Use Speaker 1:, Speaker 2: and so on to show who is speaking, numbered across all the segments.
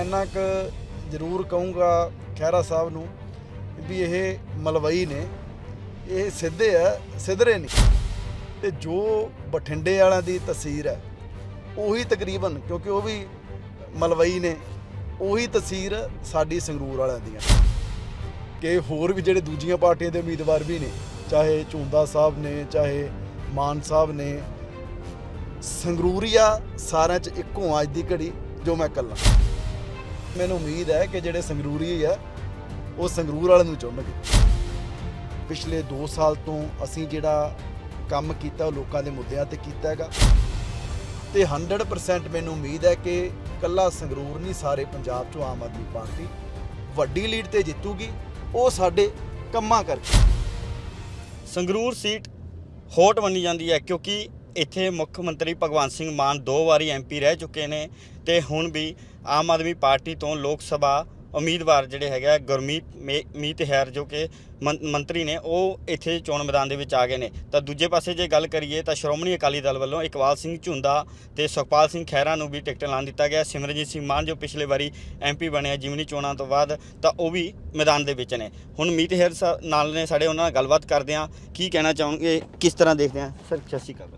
Speaker 1: ਇੰਨਾ ਕੁ ਜ਼ਰੂਰ ਕਹੂੰਗਾ ਖਹਿਰਾ ਸਾਹਿਬ ਨੂੰ ਵੀ ਇਹ ਮਲਵਈ ਨੇ, ਇਹ ਸਿੱਧੇ ਆ, ਸਿੱਧਰੇ ਨਹੀਂ। ਤੇ ਜੋ ਬਠਿੰਡੇ ਵਾਲਿਆਂ ਦੀ ਤਸਵੀਰ ਹੈ, ਉਹੀ ਤਕਰੀਬਨ, ਕਿਉਂਕਿ ਉਹ ਵੀ ਮਲਵਈ ਨੇ, ਉਹੀ ਤਸਵੀਰ ਸਾਡੀ ਸੰਗਰੂਰ ਵਾਲਿਆਂ ਦੀਆਂ। ਕਿ ਹੋਰ ਵੀ ਜਿਹੜੇ ਦੂਜੀਆਂ ਪਾਰਟੀਆਂ ਦੇ ਉਮੀਦਵਾਰ ਵੀ ਨੇ, ਚਾਹੇ ਝੁੰਦਾ ਸਾਹਿਬ ਨੇ, ਚਾਹੇ ਮਾਨ ਸਾਹਿਬ ਨੇ, ਸੰਗਰੂਰੀਆ ਸਾਰਿਆਂ 'ਚ ਇੱਕੋ ਆ ਅੱਜ ਦੀ ਘੜੀ ਜੋ ਮੈਂ ਕੱਲਾ ਮੈਨੂੰ ਉਮੀਦ ਹੈ ਕਿ ਜਿਹੜੇ ਸੰਗਰੂਰੀ ਹੈ ਉਹ ਸੰਗਰੂਰ ਵਾਲਿਆਂ ਨੂੰ ਚੁਣਨਗੇ। ਪਿਛਲੇ 2 ਸਾਲ ਤੋਂ ਅਸੀਂ ਜਿਹੜਾ ਕੰਮ ਕੀਤਾ, ਉਹ ਲੋਕਾਂ ਦੇ ਮੁੱਦਿਆਂ ਤੇ ਕੀਤਾ ਹੈਗਾ। ਤੇ 100% ਮੈਨੂੰ ਉਮੀਦ ਹੈ ਕਿ ਕੱਲਾ ਸੰਗਰੂਰ ਨਹੀਂ, ਸਾਰੇ ਪੰਜਾਬ 'ਚੋਂ ਆਮ ਆਦਮੀ ਪਾਰਟੀ ਵੱਡੀ ਲੀਡ ਤੇ ਜਿੱਤੂਗੀ, ਉਹ ਸਾਡੇ ਕੰਮਾਂ ਕਰਕੇ।
Speaker 2: ਸੰਗਰੂਰ ਸੀਟ ਹੋਟ ਮੰਨੀ ਜਾਂਦੀ ਹੈ, ਕਿਉਂਕਿ ਇੱਥੇ ਮੁੱਖ ਮੰਤਰੀ ਭਗਵੰਤ ਸਿੰਘ ਮਾਨ ਦੋ ਵਾਰੀ ਐਮਪੀ ਰਹਿ ਚੁੱਕੇ ਨੇ, ਤੇ ਹੁਣ ਵੀ ਆਮ ਆਦਮੀ ਪਾਰਟੀ ਤੋਂ ਲੋਕ ਸਭਾ ਉਮੀਦਵਾਰ ਜਿਹੜੇ ਹੈਗਾ ਗੁਰਮੀਤ ਮੇ- ਮੀਤ ਹੈਰ ਜੋ ਕਿ ਮੰਤਰੀ ਨੇ, ਉਹ ਇੱਥੇ ਚੋਣ ਮੈਦਾਨ ਦੇ ਵਿੱਚ ਆ ਗਏ ਨੇ। ਤਾਂ ਦੂਜੇ ਪਾਸੇ ਜੇ ਗੱਲ ਕਰੀਏ ਤਾਂ ਸ਼੍ਰੋਮਣੀ ਅਕਾਲੀ ਦਲ ਵੱਲੋਂ ਇਕਬਾਲ ਸਿੰਘ ਝੁੰਦਾ ਤੇ ਸੁਖਪਾਲ ਸਿੰਘ ਖਹਿਰਾ ਨੂੰ ਵੀ ਟਿਕਟ ਐਲਾਨ ਦਿੱਤਾ ਗਿਆ। ਸਿਮਰਜੀਤ ਸਿੰਘ ਮਾਨ ਜੋ ਪਿਛਲੇ ਵਾਰੀ ਐਮਪੀ ਬਣਿਆ ਜਿਮਨੀ ਚੋਣਾਂ ਤੋਂ ਬਾਅਦ, ਤਾਂ ਉਹ ਵੀ ਮੈਦਾਨ ਦੇ ਵਿੱਚ ਨੇ। ਹੁਣ ਮੀਤ ਹੈਰ ਸਾਹਿਬ ਨਾਲ ਨੇ ਸਾਡੇ ਉਹਨਾਂ ਨਾਲ ਗੱਲਬਾਤ ਕਰਦੇ ਆ ਕੀ ਕਹਿਣਾ ਚਾਹੋਗੇ? ਕਿਸ ਤਰ੍ਹਾਂ ਦੇਖਦੇ ਆ ਸਰ, ਸਤਿ ਸ਼੍ਰੀ ਅਕਾਲ।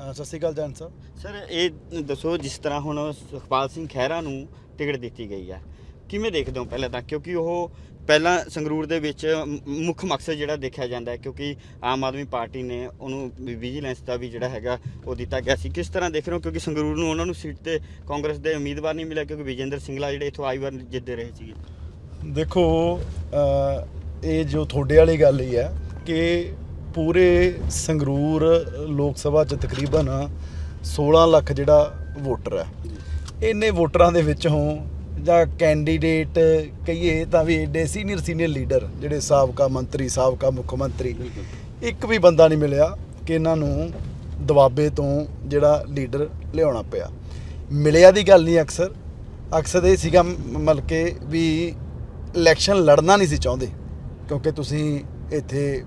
Speaker 1: ਸਤਿ ਸ਼੍ਰੀ ਅਕਾਲ ਜੈਨ ਸਾਹਿਬ।
Speaker 2: ਸਰ ਇਹ ਦੱਸੋ ਜਿਸ ਤਰ੍ਹਾਂ ਹੁਣ ਸੁਖਪਾਲ ਸਿੰਘ ਖਹਿਰਾ ਨੂੰ ਟਿਕਟ ਦਿੱਤੀ ਗਈ ਹੈ ਕਿਵੇਂ ਦੇਖਦੇ ਹੋ ਪਹਿਲਾਂ ਤਾਂ? ਕਿਉਂਕਿ ਉਹ ਪਹਿਲਾਂ ਸੰਗਰੂਰ ਦੇ ਵਿੱਚ ਮੁੱਖ ਮਕਸਦ ਜਿਹੜਾ ਦੇਖਿਆ ਜਾਂਦਾ ਹੈ ਕਿਉਂਕਿ ਆਮ ਆਦਮੀ ਪਾਰਟੀ ਨੇ ਉਹਨੂੰ ਵਿਜੀਲੈਂਸ ਦਾ ਵੀ ਜਿਹੜਾ ਹੈਗਾ ਉਹ ਦਿੱਤਾ ਗਿਆ ਸੀ। ਕਿਸ ਤਰ੍ਹਾਂ ਦੇਖ ਰਹੇ ਹੋ? ਕਿਉਂਕਿ ਸੰਗਰੂਰ ਨੂੰ ਉਹਨਾਂ ਨੂੰ ਸੀਟ ਤੇ ਕਾਂਗਰਸ ਦੇ ਉਮੀਦਵਾਰ ਨਹੀਂ ਮਿਲਿਆ ਕਿਉਂਕਿ ਵਿਜੇਂਦਰ ਸਿੰਗਲਾ ਜਿਹੜੇ ਇਥੋਂ ਆਈ ਵਾਰ ਜਿੱਤਦੇ ਰਹੇ ਸੀਗੇ।
Speaker 1: ਦੇਖੋ ਇਹ ਜੋ ਤੁਹਾਡੇ ਵਾਲੀ ਗੱਲ ਹੀ ਹੈ ਕਿ ਪੂਰੇ ਸੰਗਰੂਰ ਲੋਕ ਸਭਾ ਚ ਤਕਰੀਬਨ 16 ਲੱਖ ਜਿਹੜਾ ਵੋਟਰ ਹੈ। ਇੰਨੇ ਵੋਟਰਾਂ ਦੇ ਵਿੱਚੋਂ ਜਾਂ ਕੈਂਡੀਡੇਟ ਕਹੀਏ ਤਾਂ ਵੀ ਐਡੇ ਸੀਨੀਅਰ ਸੀਨੀਅਰ ਲੀਡਰ ਜਿਹੜੇ ਸਾਬਕਾ ਮੰਤਰੀ, ਸਾਬਕਾ ਮੁੱਖ ਮੰਤਰੀ, ਇੱਕ ਵੀ ਬੰਦਾ ਨਹੀਂ ਮਿਲਿਆ ਕਿ ਇਹਨਾਂ ਨੂੰ ਦਬਾਬੇ ਤੋਂ ਜਿਹੜਾ ਲੀਡਰ ਲਿਆਉਣਾ ਪਿਆ। ਮਿਲਿਆ ਦੀ ਗੱਲ ਨਹੀਂ ਅਕਸਰ। ਅਕਸਰ ਇਹ ਸੀਗਾ ਮਤਲਬ ਕਿ ਵੀ ਇਲੈਕਸ਼ਨ ਲੜਨਾ ਨਹੀਂ ਸੀ ਚਾਹੁੰਦੇ, ਕਿਉਂਕਿ ਤੁਸੀਂ ਇੱਥੇ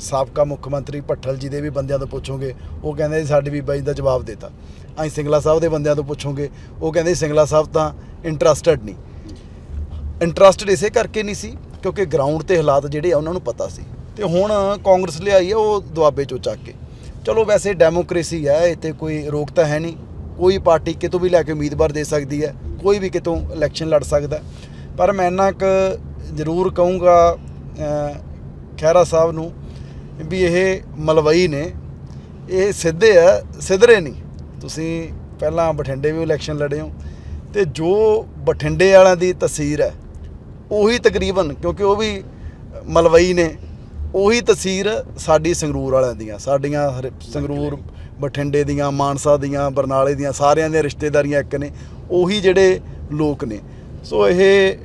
Speaker 1: ਸਾਬਕਾ ਮੁੱਖ ਮੰਤਰੀ ਭੱਠਲ ਜੀ ਦੇ ਵੀ ਬੰਦਿਆਂ ਤੋਂ ਪੁੱਛੋਗੇ ਉਹ ਕਹਿੰਦੇ ਜੀ ਸਾਡੇ ਵੀ ਬਾਈ ਦਾ ਜਵਾਬ ਦਿੱਤਾ। ਅਸੀਂ ਸਿੰਗਲਾ ਸਾਹਿਬ ਦੇ ਬੰਦਿਆਂ ਤੋਂ ਪੁੱਛੋਗੇ ਉਹ ਕਹਿੰਦੇ ਸਿੰਗਲਾ ਸਾਹਿਬ ਤਾਂ ਇੰਟਰਸਟਡ ਨਹੀਂ। ਇੰਟਰਸਟਡ ਇਸੇ ਕਰਕੇ ਨਹੀਂ ਸੀ ਕਿਉਂਕਿ ਗਰਾਊਂਡ ਤੇ ਹਾਲਾਤ ਜਿਹੜੇ ਆ ਉਹਨਾਂ ਨੂੰ ਪਤਾ ਸੀ। ਤੇ ਹੁਣ ਕਾਂਗਰਸ ਲਿਆਈ ਹੈ ਉਹ ਦੁਆਬੇ ਚੋਂ ਚੱਕ ਕੇ। ਚਲੋ ਵੈਸੇ ਡੈਮੋਕ੍ਰੇਸੀ ਹੈ ਇਹ ਇੱਥੇ ਕੋਈ ਰੋਕ ਤਾਂ ਹੈ ਨਹੀਂ। ਕੋਈ ਪਾਰਟੀ ਕਿਤੋਂ ਵੀ ਲੈ ਕੇ ਉਮੀਦਵਾਰ ਦੇ ਸਕਦੀ ਹੈ ਕੋਈ ਵੀ ਕਿਤੋਂ ਇਲੈਕਸ਼ਨ ਲੜ ਸਕਦਾ। ਪਰ ਮੈਂ ਇੰਨਾ ਕੁ ਜ਼ਰੂਰ ਕਹੂੰਗਾ ਅਹ, ਖਹਿਰਾ ਸਾਹਿਬ ਨੂੰ ਵੀ ਇਹ ਮਲਵਈ ਨੇ। ਇਹ ਸਿੱਧੇ ਆ, ਸਿੱਧਰੇ ਨਹੀਂ। ਤੁਸੀਂ ਪਹਿਲਾਂ ਬਠਿੰਡੇ ਵੀ ਇਲੈਕਸ਼ਨ ਲੜੇ ਹੋ ਤੇ ਜੋ ਬਠਿੰਡੇ ਵਾਲਿਆਂ ਦੀ ਤਸਵੀਰ ਹੈ, ਉਹੀ ਤਕਰੀਬਨ, ਕਿਉਂਕਿ ਉਹ ਵੀ ਮਲਵਈ ਨੇ, ਉਹੀ ਤਸਵੀਰ ਸਾਡੀ ਸੰਗਰੂਰ ਵਾਲਿਆਂ ਦੀਆਂ, ਸਾਡੀਆਂ ਹਰ- ਸੰਗਰੂਰ, ਬਠਿੰਡੇ ਦੀਆਂ, ਮਾਨਸਾ ਦੀਆਂ, ਬਰਨਾਲੇ ਦੀਆਂ, ਸਾਰਿਆਂ ਦੀਆਂ ਰਿਸ਼ਤੇਦਾਰੀਆਂ ਇੱਕ ਨੇ, ਉਹੀ ਜਿਹੜੇ ਲੋਕ ਨੇ। ਸੋ ਇਹ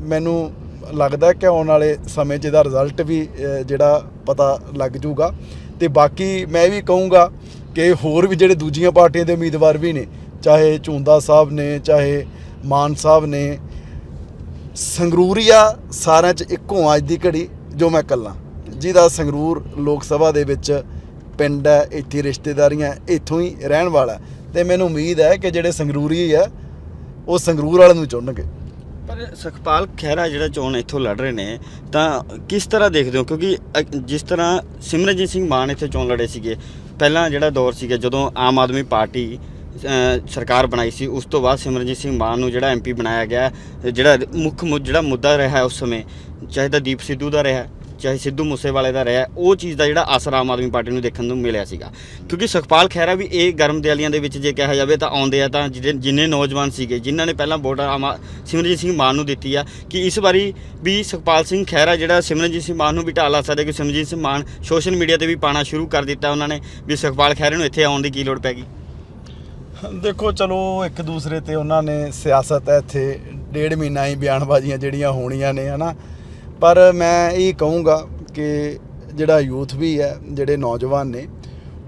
Speaker 1: ਮੈਨੂੰ ਲੱਗਦਾ ਕਿ ਆਉਣ ਵਾਲੇ ਸਮੇਂ 'ਚ ਇਹਦਾ ਰਿਜ਼ਲਟ ਵੀ ਜਿਹੜਾ ਪਤਾ ਲੱਗ ਜੂਗਾ। ਤੇ ਬਾਕੀ ਮੈਂ ਵੀ ਕਹੂੰਗਾ ਕਿ ਹੋਰ ਵੀ ਜਿਹੜੇ ਦੂਜੀਆਂ ਪਾਰਟੀਆਂ ਦੇ ਉਮੀਦਵਾਰ ਵੀ ਨੇ, ਚਾਹੇ ਝੁੰਦਾ ਸਾਹਿਬ ਨੇ, ਚਾਹੇ ਮਾਨ ਸਾਹਿਬ ਨੇ, ਸੰਗਰੂਰੀਆ ਸਾਰਿਆਂ 'ਚ ਇੱਕੋ ਆ ਅੱਜ ਦੀ ਘੜੀ ਜੋ ਮੈਂ ਕੱਲਾ। ਜਿਹਦਾ ਸੰਗਰੂਰ ਲੋਕ ਸਭਾ ਦੇ ਵਿੱਚ ਪਿੰਡ ਹੈ, ਇੱਥੇ ਰਿਸ਼ਤੇਦਾਰੀਆਂ, ਇੱਥੋਂ ਹੀ ਰਹਿਣ ਵਾਲਾ। ਹੈ। ਤੇ ਮੈਨੂੰ ਉਮੀਦ ਹੈ ਕਿ ਜਿਹੜੇ ਸੰਗਰੂਰੀ ਹੈ ਉਹ ਸੰਗਰੂਰ ਵਾਲਿਆਂ ਨੂੰ ਚੁਣਨਗੇ।
Speaker 2: ਪਰ ਸੁਖਪਾਲ ਖਹਿਰਾ ਜਿਹੜਾ ਚੋਣ ਇੱਥੋਂ ਲੜ ਰਹੇ ਨੇ ਤਾਂ ਕਿਸ ਤਰ੍ਹਾਂ ਦੇਖਦੇ ਹੋ? ਕਿਉਂਕਿ ਅ- ਜਿਸ ਤਰ੍ਹਾਂ ਸਿਮਰਨਜੀਤ ਸਿੰਘ ਮਾਨ ਇੱਥੇ ਚੋਣ ਲੜੇ ਸੀਗੇ ਪਹਿਲਾਂ ਜਿਹੜਾ ਦੌਰ ਸੀਗਾ ਜਦੋਂ ਆਮ ਆਦਮੀ ਪਾਰਟੀ ਅ, ਸਰਕਾਰ ਬਣਾਈ ਸੀ ਉਸ ਤੋਂ ਬਾਅਦ ਸਿਮਰਨਜੀਤ ਸਿੰਘ ਮਾਨ ਨੂੰ ਜਿਹੜਾ ਐਮਪੀ ਬਣਾਇਆ ਗਿਆ ਜਿਹੜਾ ਮੁੱਖ ਮੁ- ਜਿਹੜਾ ਮੁੱਦਾ ਰਿਹਾ ਉਸ ਸਮੇਂ ਚਾਹੇ ਤਾਂ ਦੀਪ ਸਿੱਧੂ ਦਾ ਰਿਹਾ ਚਾਹੇ ਸਿੱਧੂ ਮੂਸੇਵਾਲੇ ਦਾ ਰਿਹਾ, ਉਹ ਚੀਜ਼ ਦਾ ਜਿਹੜਾ ਅਸਰ ਆਮ ਆਦਮੀ ਪਾਰਟੀ ਨੂੰ ਦੇਖਣ ਨੂੰ ਮਿਲਿਆ ਸੀਗਾ। ਕਿਉਂਕਿ ਸੁਖਪਾਲ ਖਹਿਰਾ ਵੀ ਇਹ ਗਰਮ ਦਿਆਲੀਆਂ ਦੇ ਵਿੱਚ ਜੇ ਕਿਹਾ ਜਾਵੇ ਤਾਂ ਆਉਂਦੇ ਆ ਤਾਂ ਜਿਹੜੇ- ਜਿੰਨੇ ਨੌਜਵਾਨ ਸੀਗੇ, ਜਿਨ੍ਹਾਂ ਨੇ ਪਹਿਲਾਂ ਵੋਟ ਆਮ ਆ- ਸਿਮਰਨਜੀਤ ਸਿੰਘ ਮਾਨ ਨੂੰ ਦਿੱਤੀ ਆ, ਕਿ ਇਸ ਵਾਰੀ ਵੀ ਸੁਖਪਾਲ ਸਿੰਘ ਖਹਿਰਾ ਜਿਹੜਾ ਸਿਮਰਨਜੀਤ ਸਿੰਘ ਮਾਨ ਨੂੰ ਵੀ ਢਾਲ ਲਾ ਸਕਦਾ ਕਿ ਸਿਮਰਨਜੀਤ ਸਿੰਘ ਮਾਨ ਸੋਸ਼ਲ ਮੀਡੀਆ ਤੇ ਵੀ ਪਾਣਾ ਸ਼ੁਰੂ ਕਰ ਦਿੱਤਾ ਉਹਨਾਂ ਨੇ, ਵੀ ਸੁਖਪਾਲ ਖਹਿਰੇ ਨੂੰ ਇੱਥੇ ਆਉਣ ਦੀ ਕੀ ਲੋੜ ਪੈ ਗਈ?
Speaker 1: ਦੇਖੋ, ਚਲੋ ਇੱਕ ਦੂਸਰੇ ਤੇ ਉਹਨਾਂ ਨੇ ਸਿਆਸਤ ਹੈ ਇੱਥੇ, ਡੇਢ ਮਹੀਨਾ ਹੀ ਬਿਆਨਬਾਜ਼ੀਆਂ ਜਿਹੜੀਆਂ ਹੋਣੀਆਂ ਨੇ, ਹਨਾ? ਪਰ ਮੈਂ ਇਹ ਕਹੂੰਗਾ ਕਿ ਜਿਹੜਾ ਯੂਥ ਵੀ ਹੈ, ਜਿਹੜੇ ਨੌਜਵਾਨ ਨੇ,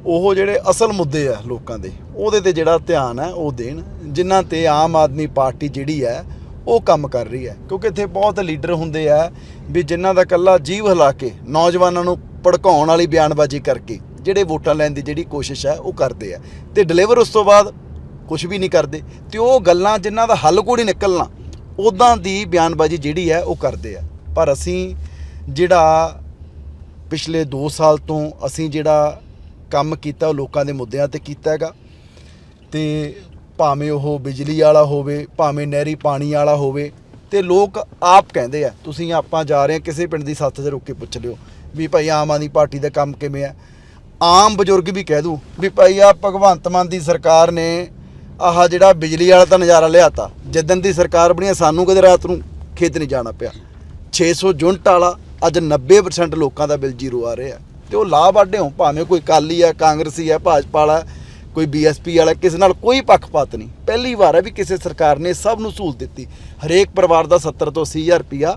Speaker 1: ਉਹ ਜਿਹੜੇ ਅਸਲ ਮੁੱਦੇ ਆ ਲੋਕਾਂ ਦੇ, ਉਹਦੇ ਤੇ ਜਿਹੜਾ ਧਿਆਨ ਹੈ, ਉਹ ਦੇਣ, ਜਿਨ੍ਹਾਂ ਤੇ ਆਮ ਆਦਮੀ ਪਾਰਟੀ ਜਿਹੜੀ ਹੈ, ਉਹ ਕੰਮ ਕਰ ਰਹੀ ਹੈ। ਕਿਉਂਕਿ ਇੱਥੇ ਬਹੁਤ ਲੀਡਰ ਹੁੰਦੇ ਆ ਵੀ ਜਿਨ੍ਹਾਂ ਦਾ ਕੱਲਾ ਜੀਵ ਹਿਲਾ ਕੇ ਨੌਜਵਾਨਾਂ ਨੂੰ ਭੜਕਾਉਣ ਵਾਲੀ ਬਿਆਨਬਾਜ਼ੀ ਕਰਕੇ ਜਿਹੜੇ ਵੋਟਾਂ ਲੈਣ ਦੀ ਜਿਹੜੀ ਕੋਸ਼ਿਸ਼ ਹੈ, ਉਹ ਕਰਦੇ ਆ। ਤੇ ਡਿਲੀਵਰ ਉਸ ਤੋਂ ਬਾਅਦ ਕੁਝ ਵੀ ਨਹੀਂ ਕਰਦੇ ਤੇ ਉਹ ਗੱਲਾਂ ਜਿਨ੍ਹਾਂ ਦਾ ਹੱਲ ਕੋਈ ਨਿਕਲਣਾ ਉਦਾਂ ਦੀ ਬਿਆਨਬਾਜ਼ੀ ਜਿਹੜੀ ਹੈ, ਉਹ ਕਰਦੇ ਆ। ਪਰ ਅਸੀਂ ਜਿਹੜਾ ਪਿਛਲੇ 2 ਸਾਲ ਤੋਂ ਅਸੀਂ ਜਿਹੜਾ ਕੰਮ ਕੀਤਾ, ਉਹ ਲੋਕਾਂ ਦੇ ਮੁੱਦਿਆਂ ਤੇ ਕੀਤਾ ਹੈਗਾ। ਤੇ ਭਾਵੇਂ ਉਹ ਬਿਜਲੀ ਵਾਲਾ ਹੋਵੇ, ਭਾਵੇਂ ਨਹਿਰੀ ਪਾਣੀ ਵਾਲਾ ਹੋਵੇ, ਤੇ ਲੋਕ ਆਪ ਕਹਿੰਦੇ ਆ, ਤੁਸੀਂ ਆਪਾਂ ਜਾ ਰਹੇ ਆ ਕਿਸੇ ਪਿੰਡ ਦੀ ਸੱਥ ਤੇ ਰੁਕ ਕੇ ਪੁੱਛ ਲਿਓ ਵੀ ਭਾਈ ਆਮ ਆਦਮੀ ਪਾਰਟੀ ਦਾ ਕੰਮ ਕਿਵੇਂ ਆ? ਆਮ ਬਜ਼ੁਰਗ ਵੀ ਕਹਿ ਦੂ ਵੀ ਭਾਈ ਆ ਭਗਵੰਤ ਮਾਨ ਦੀ ਸਰਕਾਰ ਨੇ ਆਹ ਜਿਹੜਾ ਬਿਜਲੀ ਵਾਲਾ ਤਾਂ ਨਜ਼ਾਰਾ ਲਿਆਤਾ, ਜਿੱਦਣ ਦੀ ਸਰਕਾਰ ਬਣੀ ਸਾਨੂੰ ਕਦੇ ਰਾਤ ਨੂੰ ਖੇਤ ਨਹੀਂ ਜਾਣਾ ਪਿਆ। 600 ਯੂਨਿਟ ਵਾਲਾ ਅੱਜ 90% ਲੋਕਾਂ ਦਾ ਬਿੱਲ ਜ਼ੀਰੋ ਆ ਰਿਹਾ। ਤੇ ਉਹ ਲਾਭ ਆਡੇ ਹੋ ਭਾਵੇਂ ਕੋਈ ਕਾਲੀ ਆ, ਕਾਂਗਰਸੀ ਆ, ਭਾਜਪਾ ਵਾਲਾ, ਕੋਈ ਬੀਐਸਪੀ ਵਾਲਾ, ਕਿਸੇ ਨਾਲ ਕੋਈ ਪੱਖਪਾਤ ਨਹੀਂ। ਪਹਿਲੀ ਵਾਰ ਹੈ ਵੀ ਕਿਸੇ ਸਰਕਾਰ ਨੇ ਸਭ ਨੂੰ ਸਹੂਲਤ ਦਿੱਤੀ। ਹਰੇਕ ਪਰਿਵਾਰ ਦਾ 70 ਤੋਂ 80000 ਰੁਪਿਆ